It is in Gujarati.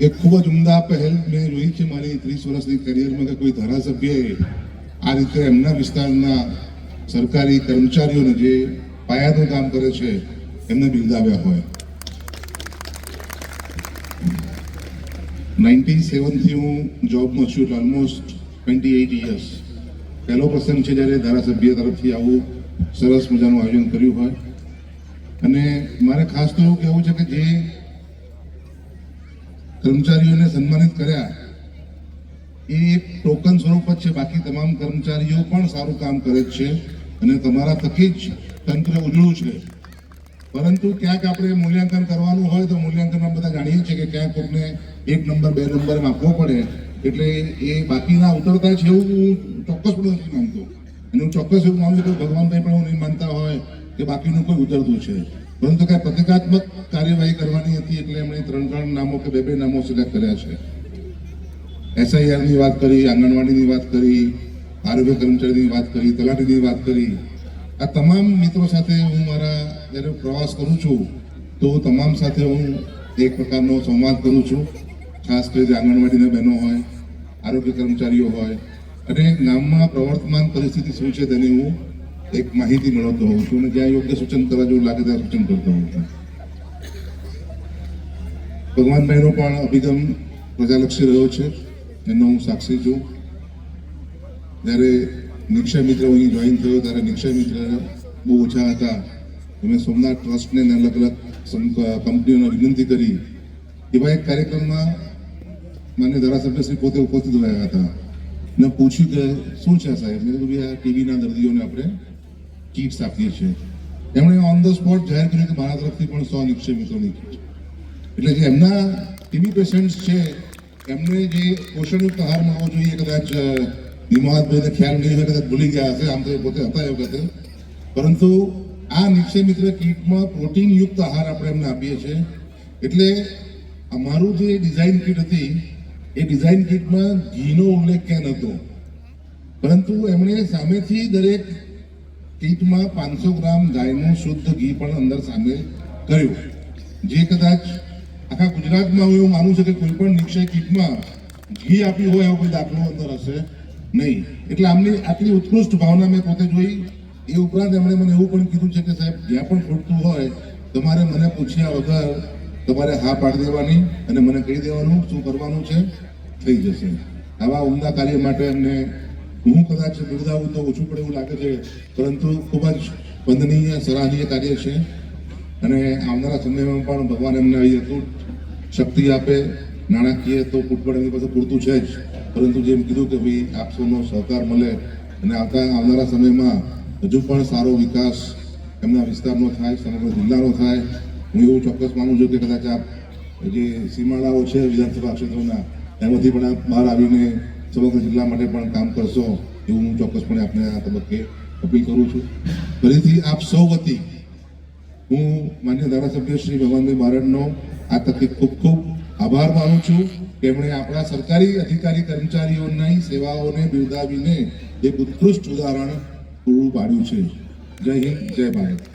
એક ખૂબ જ ઉમદા પહેલ મેં જોઈ છે મારી ત્રીસ વર્ષની કરિયરમાં કે કોઈ ધારાસભ્યએ આ રીતે એમના વિસ્તારના સરકારી કર્મચારીઓને જે પાયાનું કામ કરે છે, એમને બિરદાવ્યા હોય. નાઇન્ટી સેવનથી હું જોબમાં છું, એટલે ઓલમોસ્ટ ટ્વેન્ટી એઇટ યર્સ પહેલો પ્રસંગ છે જ્યારે ધારાસભ્ય તરફથી આવું સરસ મજાનું આયોજન કર્યું હોય. અને મારે ખાસ તો એવું કહેવું છે કે જે કર્મચારીઓને સન્માનિત કર્યા. એ એક ટોકન સ્વરૂપ જ છે. બાકી તમામ કર્મચારીઓ પણ સારું કામ કરે જ છે અને તમારા થકી જ તંત્ર ઉજળું છે. પરંતુ ક્યાંક આપણે મૂલ્યાંકન કરવાનું હોય તો મૂલ્યાંકનમાં બધા જાણીએ છીએ કે ક્યાંક કોકને એક નંબર, બે નંબર આપવો પડે. એટલે એ બાકીના ઉતરતા છે એવું હું ચોક્કસપણે નથી માનતો. અને હું ચોક્કસ એવું માનું છું કે ભગવાનભાઈ પણ હું નહીં માનતા હોય. કે બાકીનું કોઈ ઉતરતું છે. પરંતુ કાંઈ પ્રતિકાત્મક કાર્યવાહી કરવાની હતી એટલે એમણે ત્રણ ત્રણ નામો કે બે બે નામો સિલેક્ટ કર્યા છે. એસઆઈઆરની વાત કરી, આંગણવાડીની વાત કરી, આરોગ્ય કર્મચારીની વાત કરી, તલાટીની વાત કરી. આ તમામ મિત્રો સાથે હું મારા જ્યારે પ્રવાસ કરું છું, તો તમામ સાથે હું એક પ્રકારનો સંવાદ કરું છું. ખાસ કરીને આંગણવાડીના બહેનો હોય, આરોગ્ય કર્મચારીઓ હોય. અને ગામમાં પ્રવર્તમાન પરિસ્થિતિ શું છે તેની હું એક માહિતી મેળવતો હોઉં છું અને જ્યાં યોગ્ય સૂચન કરવા જેવું લાગે ત્યાં સૂચન કરતો હોઉં છું. ભગવાનભાઈનો પણ અભિગમ પ્રજાલક્ષી રહ્યો છે. એનો હું સાક્ષી છું. જ્યારે નિક્ષય મિત્ર અહીં જોઈન થયો, ત્યારે નિક્ષય મિત્ર બહુ ઓછા હતા. અમે સોમનાથ ટ્રસ્ટને અલગ અલગ કંપનીઓને વિનંતી કરી એવા એક કાર્યક્રમમાં માન્ય ધારાસભ્યશ્રી પોતે ઉપસ્થિત રહ્યા હતા. મેં પૂછ્યું કે શું છે સાહેબ? મેં કીધું આ ટીવીના દર્દીઓને આપણે કીટ્સ આપીએ છીએ એમણે ઓન ધ સ્પોટ જાહેર કર્યું કે મારા તરફથી પણ સો નિક્ષય મિત્રોની કીટ એટલે જે એમના ટીબી પેશન્ટ્સ છે, એમને જે પોષણયુક્ત આહાર મળવો જોઈએ કદાચ નિમાવતભાઈને ખ્યાલ નહીં હોય, કદાચ ભૂલી ગયા હશે, આમ તો એ પોતે હતા એ વખતે પરંતુ આ નિક્ષય મિત્ર કીટમાં પ્રોટીનયુક્ત આહાર આપણે એમને આપીએ છીએ. એટલે અમારું જે ડિઝાઇન કીટ હતી, એ ડિઝાઇન કીટમાં ઘીનો ઉલ્લેખ ક્યાં નહોતો પરંતુ એમણે સામેથી દરેક કીટમાં પાંચસો ગ્રામ ગાયનું શુદ્ધ ઘી પણ અંદર સામેલ કર્યું જે કદાચ આખા ગુજરાતમાં હું એવું માનું છું કે કોઈ પણ નિક્ષય કીટમાં ઘી આપ્યું હોય એવો કોઈ દાખલો અંદર હશે નહીં. એટલે આમની આટલી ઉત્કૃષ્ટ ભાવના મેં પોતે જોઈ. એ ઉપરાંત એમણે મને એવું પણ કીધું છે કે સાહેબ, જ્યાં પણ ખૂટતું હોય, તમારે મને પૂછ્યા વગર તમારે હા પાડી દેવાની અને મને કહી દેવાનું શું કરવાનું છે? થઈ જશે. આવા ઉમદા કાર્ય માટે એમને હું કદાચ બિરદાવું તો ઓછું પડે એવું લાગે છે, પરંતુ ખૂબ જ વંદનીય, સરાહનીય કાર્ય છે. અને આવનારા સમયમાં પણ ભગવાન એમને આવી અતૂટ શક્તિ આપે. નાણાકીય તો ફૂટબોલ એમની પાસે પૂરતું છે જ, પરંતુ જેમ કીધું કે ભાઈ, આપ સૌનો સહકાર મળે. અને આવતા, આવનારા સમયમાં હજુ પણ સારો વિકાસ એમના વિસ્તારનો થાય, સમગ્ર જિલ્લાનો થાય. હું એવું ચોક્કસ માનું છું કે કદાચ આપ જે સીમાડાઓ છે વિધાનસભા ક્ષેત્રોના, એમાંથી પણ આપ બહાર આવીને સમગ્ર જિલ્લા માટે પણ કામ કરશો એવું હું ચોક્કસપણે આપને આ તબક્કે અપીલ કરું છું. ફરીથી આપ સૌ વતી હું માન્ય ધારાસભ્ય શ્રી ભગવાનભાઈ બારડનો આ તકે ખૂબ ખૂબ આભાર માનું છું. કે એમણે આપણા સરકારી અધિકારી કર્મચારીઓની સેવાઓને બિરદાવીને એક ઉત્કૃષ્ટ ઉદાહરણ પૂરું પાડ્યું છે. જય હિન્દ, જય ભારત.